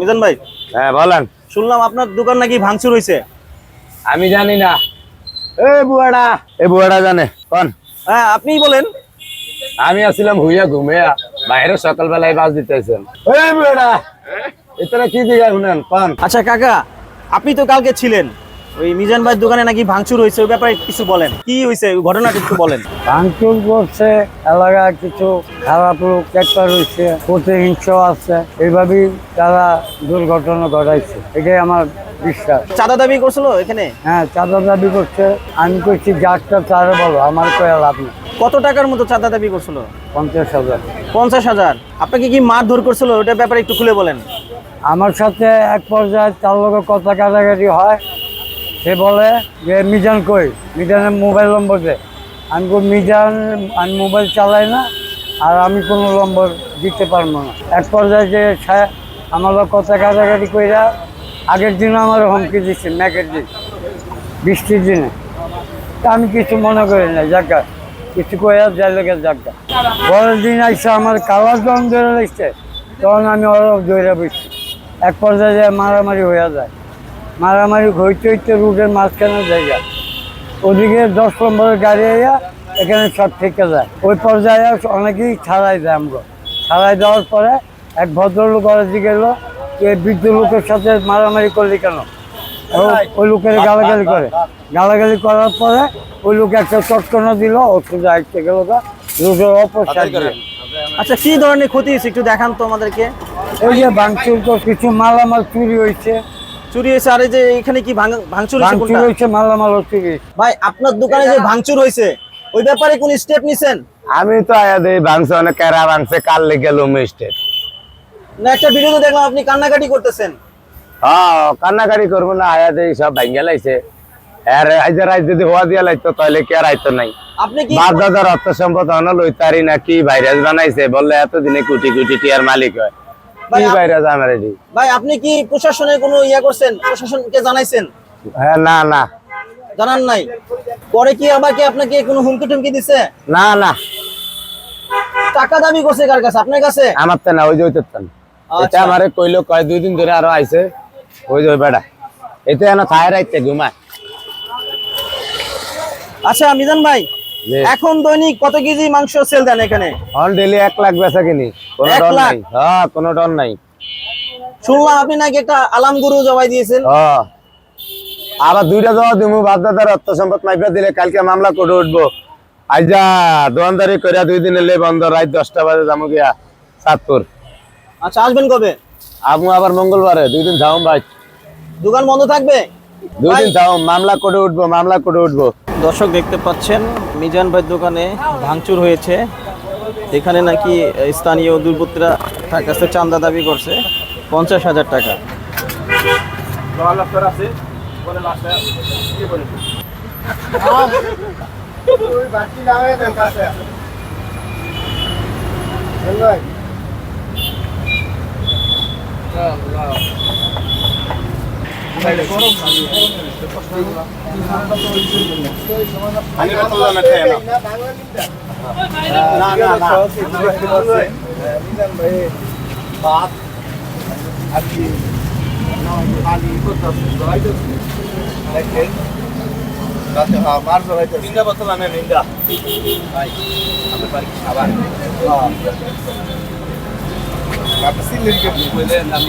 মিজান ভাই হ্যাঁ বলেন। শুনলাম আপনার দোকান নাকি ভাঙচুর হয়েছে আমি জানি না। এ বুয়াড়া। এ বুয়াড়া জানে কোন? হ্যাঁ আপনিই বলেন। আমি আসলাম হুইয়া ঘুমিয়া বাইরে সকালবেলায় বাস দিতেছেন। এ বুয়াড়া। এটা কি দিঘা শুনেন কোন? আচ্ছা কাকা আপনি তো কালকে ছিলেন। ওই মিজান ভাইয়ের দোকানে নাকি ভাঙচুর হয়েছে ওই ব্যাপারে কিছু বলেন। কি হয়েছে? ঘটনাটা একটু বলেন। ভাঙচুর করছে এলাকায় কিছু খারাপ লোক একটা রয়েছে প্রতিহিংস আছে। এইভাবেই তারা দুর্ঘটনা ঘটাইছে এটাই আমার বিশ্বাস। চাঁদা দাবি করছিল এখানে? হ্যাঁ চাঁদা দাবি করছে। আমি করছি যারটা তারে বলো আমার কয়ে লাভ নেই। কত টাকার মতো চাঁদা দাবি করছিল? পঞ্চাশ হাজার। পঞ্চাশ হাজার। আপনাকে কি মার ধর করছিল? ওটার ব্যাপারে একটু খুলে বলেন। আমার সাথে এক পর্যায়ে তার লোকের কথা কাটাকাটি হয়। সে বলে যে মিজান কই? মিজানের মোবাইল নম্বর দে। আমি বলি, মিজান আমি মোবাইল চালাই না আর আমি কোনো নম্বর দিতে পারব না। এক পর্যায়ে যে আমার কথা কাটাকাটি কইরা আগের দিন আমার হুমকি দিচ্ছে ম্যাকের দিন বৃষ্টির দিনে। তা আমি কিছু মনে করি না জায়গা কিছু কইয়া যাই লোকের জায়গা পরের দিন আইসে আমার কালার যখন ধরে লাগছে তখন আমি ওরা ধরে বসছি এক পর্যায়ে যায় মারামারি হয়ে যায়। মারামারি হইতে হইতে রুটের মাঝখানে জায়গা। ওদিকে দশ নম্বরের গাড়ি আইয়া এখানে সব থেকে যায়। ওই পর্যায়ে অনেকেই ছাড়াই দেয় আমরা ছাড়াই দেওয়ার পরে এক ভদ্রলোক ঘরের দিকে এলো এই বৃদ্ধ লোকের সাথে মারামারি করলি কেন? ও- ওই লোকের গালাগালি করে। গালাগালি করার পরে ওই লোক একটা চটকনা দিল ও সোজা একটা গেল অপর সাইডে আচ্ছা কি ধরনের ক্ষতি হয়েছে? একটু দেখান তো আমাদেরকে। এই যে ভাঙচুর তো কিছু মালামাল চুরি হয়েছে। চুরি হয়েছে আর এই যে এখানে কি ভাঙচুর হয়েছে ভাঙচুর হয়েছে মালামাল চুরি হয়েছে। ভাই আপনার দোকানে যে ভাঙচুর হয়েছে ওই ব্যাপারে কোন স্টেপ নিছেন? আমি তো আয়া দেই ভাঙছে অনেক কেরা ভাঙছে কাল লেগে লুম স্টেট না একটা ভিডিওতে দেখলাম আপনি কান্নাকাটি করতেছেন। হ্যাঁ কান্নাকারি করব না আয়া দেই সব ভাঙ্গে লাইছে। আর আজ রাত যদি হওয়া দিয়া লাইতো তাহলে কে আর আইতো নাই? আপনি কি বাপ দাদার অর্থ সম্পদ হন লইতারি না কি ভাইরাস বানাইছে বললে এতদিনে কোটি কোটি টিয়ার মালিক হয়। কি আপ- আমার এটি ভাই আপনি কি প্রশাসনে কোনো ইয়া করছেন? প্রশাসনকে জানাইছেন? হ্যাঁ না না। জানান নাই। পরে কি আবার কি আপনাকে কোনো হুমকি টুমকি দিছে? না না। টাকা দাবি করছে কার কাছে? আপনার কাছে? আমার তো না ওই যে ওই তো তো। এটা আচ্ছা। আমারে কইলো কয় দুই দিন ধরে আরও আইছে। ওই যে বেড়া এটা এনে খায় রাইতে ঘুমায়। আচ্ছা মিজান ভাই এখন দৈনিক কত কেজি মাংস সেল দেন এখানে? অন ডেলি এক লাখ বেচা কিনি। কোনো ডর নাই। হ্যাঁ কোনো ডর নাই। শুনলাম আপনি নাকি একটা আলাম গরু জবাই দিয়েছেন। হ্যাঁ। আবার দুইটা দেওয়া দিমু অর্থ সম্পদ মাইপা দিলে কালকে মামলা করে উঠবো। আইজা দোকানদারি করিয়া দুই দিন এলে বন্ধ রাত দশটা বাজে যাব গিয়া সাতপুর। আচ্ছা আসবেন কবে? আমু আবার মঙ্গলবারে দুই দিন যাও ভাই। দোকান বন্ধ থাকবে? দুই দিন যাও মামলা করে উঠবো মামলা করে উঠবো। দর্শক দেখতে পাচ্ছেন মিজান ভাই দোকানে ভাঙচুর হয়েছে। এখানে নাকি স্থানীয় দুর্বৃত্তরা তার কাছে চান্দা দাবি করছে পঞ্চাশ হাজার টাকা। ভাত আর কি পানি দেখেন রাতে হ্যাঁ মার জড়াইতে নিন্দা বোতল আনে নিন্দা ভাই আমার বাড়ি খাবার আমি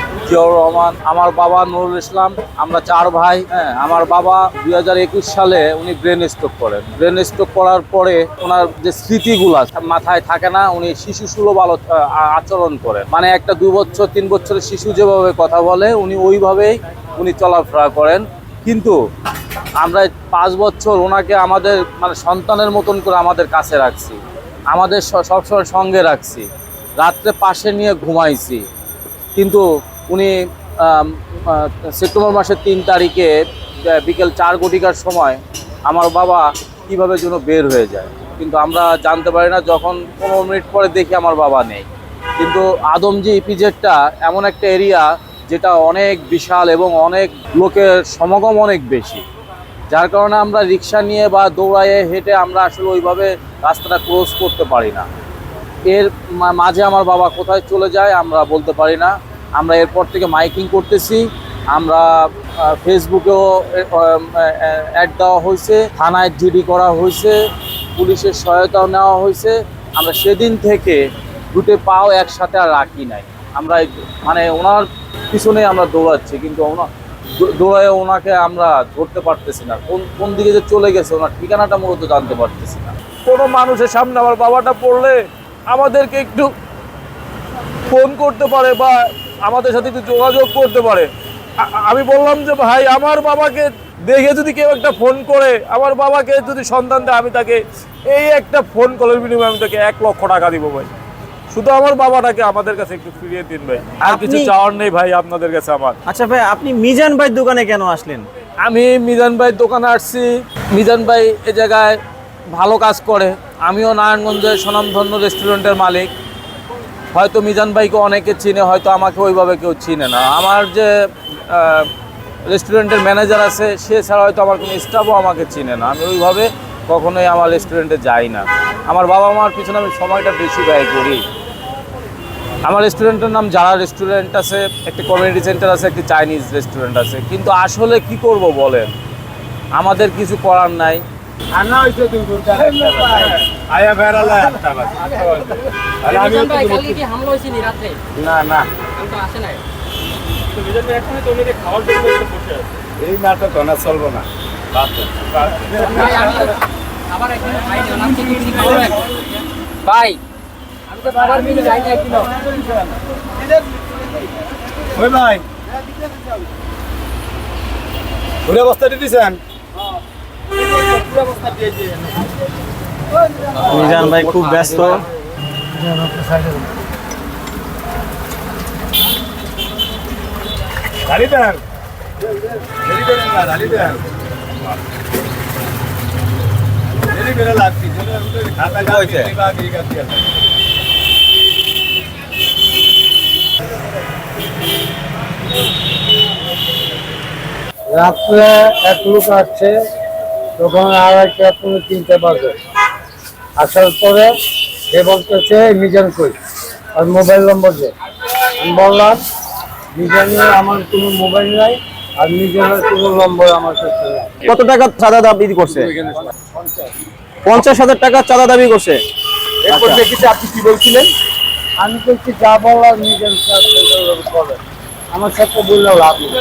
জিয়াউর রহমান, আমার বাবা নুরুল ইসলাম, আমরা চার ভাই হ্যাঁ আমার বাবা দুই হাজার একুশ সালে উনি ব্রেন স্ট্রোক করেন। ব্রেন স্ট্রোক করার পরে ওনার যে স্মৃতিগুলা মাথায় থাকে না, উনি শিশু সুলভ আচরণ করেন। মানে একটা দু বছর, তিন বছরের শিশু যেভাবে কথা বলে, উনি ওইভাবেই উনি চলাফেরা করেন। কিন্তু আমরা পাঁচ বছর ওনাকে আমাদের মানে সন্তানের মতন করে আমাদের কাছে রাখছি। আমাদের সবসময় সঙ্গে রাখছি। রাত্রে পাশে নিয়ে ঘুমাইছি। কিন্তু উনি সেপ্টেম্বর মাসের তিন তারিখে বিকেল চার কোটিকার সময় আমার বাবা কীভাবে যেন বের হয়ে যায়। কিন্তু আমরা জানতে পারি না, যখন পনেরো মিনিট পরে দেখি আমার বাবা নেই। কিন্তু আদমজি ইপিজেডটা এমন একটা এরিয়া যেটা অনেক বিশাল এবং অনেক লোকের সমাগম অনেক বেশি। যার কারণে আমরা রিক্সা নিয়ে বা দৌড়াইয়ে হেঁটে আমরা আসলে ওইভাবে রাস্তাটা ক্রস করতে পারি না। এর মাঝে আমার বাবা কোথায় চলে যায় আমরা বলতে পারি না। আমরা এরপর থেকে মাইকিং করতেছি। আমরা ফেসবুকেও অ্যাড দেওয়া হয়েছে, থানায় জিডি করা হয়েছে, পুলিশের সহায়তাও নেওয়া হয়েছে। আমরা সেদিন থেকে দুটো পাও একসাথে আর রাখি নাই। আমরা মানে ওনার পিছনে আমরা দৌড়াচ্ছি, কিন্তু ওনা, দৌ- দৌড়ায় ওনাকে আমরা ধরতে পারতেছি না। কোন কোন দিকে যে চলে গেছে, ওনার ঠিকানাটা মূলত জানতে পারতেছি না। কোনো মানুষের সামনে আমার বাবাটা পড়লে আমাদেরকে একটু ফোন করতে পারে বা আমাদের সাথে একটু যোগাযোগ করতে পারে। আমি বললাম যে ভাই আমার বাবাকে দেখে যদি কেউ একটা ফোন করে আমার বাবাকে যদি সন্ধান দেয় আমি তাকে এই একটা ফোন কলের বিনিময়ে আমি তাকে এক লক্ষ টাকা দিব ভাই। শুধু আমার বাবাটাকে আমাদের কাছে একটু ফিরিয়ে দিন ভাই। আর কিছু চাওয়ার নেই ভাই আপনাদের কাছে আমার। আচ্ছা ভাই আপনি মিজান ভাই দোকানে কেন আসলেন? আমি মিজান ভাই দোকানে আসছি। মিজান ভাই এ জায়গায় ভালো কাজ করে। আমিও নারায়ণগঞ্জের স্বনামধন্য রেস্টুরেন্টের মালিক। হয়তো মিজান ভাইকে অনেকে চিনে, হয়তো আমাকে ওইভাবে কেউ চিনে না। আমার যে রেস্টুরেন্টের ম্যানেজার আছে, সে ছাড়া হয়তো আমার কোনো স্টাফও আমাকে চিনে না। আমি ওইভাবে কখনোই আমার রেস্টুরেন্টে যাই না। আমার বাবা মার পিছনে আমি সময়টা বেশি ব্যয় করি। আমার রেস্টুরেন্টের নাম যারা রেস্টুরেন্ট আছে, একটি কমিউনিটি সেন্টার আছে, একটি চাইনিজ রেস্টুরেন্ট আছে। কিন্তু আসলে কি করব বলেন? আমাদের কিছু করার নাই। আয়া বেড়ালা একটা বাজে। আর আমি কালকে কি হামলা হয়েছে নি রাত্রে? না না। আমি তো আসে নাই এই নাটক না চলবো না। ভাই আমি আবার একদিন ভাই জানাম তো তুমি খাওয়াবেন ভাই আমি তো বাবার মিলে যাই না একদিন ওই ভাই। ঘুরে বস্তাটি দিছেন মিজান ভাই খুব ব্যস্ত। রাত্রে এক লোক আসছে তখন আর একটা তুমি তিনটে বাজে। আসার পরে সে বলতেছে মিজান কই? আর মোবাইল নম্বর দে। আমি বললাম মিজানের আমার কোনো মোবাইল নাই আর মিজানের কোনো নম্বর আমার কাছে নাই। কত টাকা চাঁদা দাবি করছে? পঞ্চাশ হাজার টাকা চাঁদা দাবি করছে। এরপর দেখেছি আপনি কি বলছিলেন? আমি বলছি যা বলার মিজান আমার সাথে বললেও লাভ নেই।